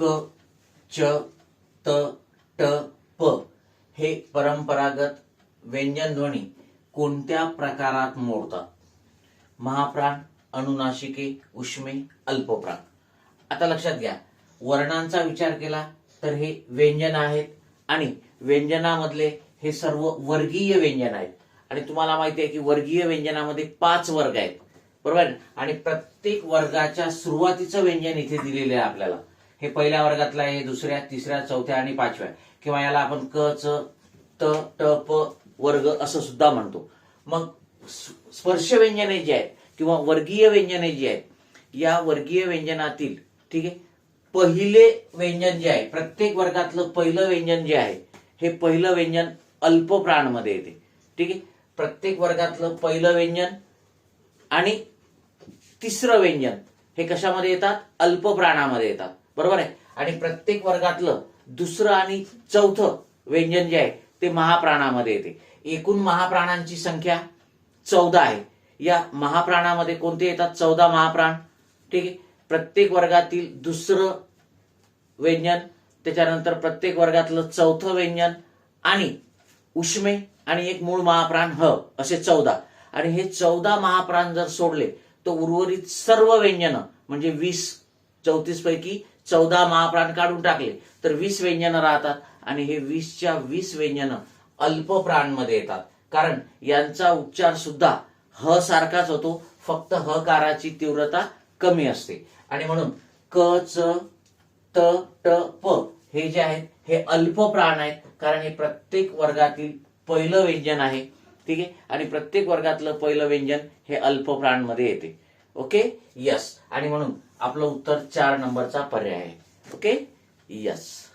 क च त ट प हे परंपरागत व्यंजन ध्वनी कोणत्या प्रकारात मोडतात? महाप्राण अनुनाशिके उष्मे अल्पप्राण. आता लक्षात घ्या. वर्णांचा विचार केला तर हे व्यंजन आहेत आणि व्यंजनामधले हे सर्व वर्गीय व्यंजन आहेत. आणि तुम्हाला माहिती आहे की वर्गीय व्यंजनामध्ये पाच वर्ग आहेत. बरोबर? आणि प्रत्येक वर्गाच्या सुरुवातीचं व्यंजन इथे दिलेलं आहे आपल्याला. हे पहिल्या वर्गातलं आहे दुसऱ्या तिसऱ्या चौथ्या आणि पाचव्या. किंवा याला आपण क च त ट प वर्ग असं सुद्धा म्हणतो. मग स्पर्श व्यंजने जी आहेत किंवा वर्गीय व्यंजने जी आहेत या वर्गीय व्यंजनातील ठीक आहे पहिले व्यंजन जे आहे प्रत्येक वर्गातलं पहिलं व्यंजन जे आहे हे पहिलं व्यंजन अल्प प्राणमध्ये येते. ठीक आहे प्रत्येक वर्गातलं पहिलं व्यंजन आणि तिसरं व्यंजन हे कशामध्ये येतात? अल्प प्राणामध्ये येतात. बरोबर आहे? आणि प्रत्येक वर्गातलं दुसरं आणि चौथं व्यंजन जे आहे ते महाप्राणामध्ये येते. एकूण महाप्राणांची संख्या चौदा आहे. या महाप्राणामध्ये कोणते येतात? चौदा महाप्राण. ठीक आहे? प्रत्येक वर्गातील दुसरं व्यंजन त्याच्यानंतर प्रत्येक वर्गातलं चौथं व्यंजन आणि उष्मे आणि एक मूळ महाप्राण ह असे चौदा. आणि हे चौदा महाप्राण जर सोडले तर उर्वरित सर्व व्यंजन म्हणजे वीस चौतीस पैकी चौदा महाप्राण काढून टाकले तर वीस व्यंजन राहतात आणि हे वीसच्या वीस व्यंजन अल्प प्राणमध्ये येतात. कारण यांचा उच्चार सुद्धा ह सारखाच होतो फक्त हकाराची तीव्रता कमी असते. आणि म्हणून क च त ट प हे जे आहेत हे अल्प प्राण आहेत. कारण हे प्रत्येक वर्गातील पहिलं व्यंजन आहे. ठीक आहे? आणि प्रत्येक वर्गातलं पहिलं व्यंजन हे अल्प प्राणमध्ये येते. ओके? यस आणि म्हणून आपलं उत्तर चार नंबरचा पर्याय आहे. ओके? यस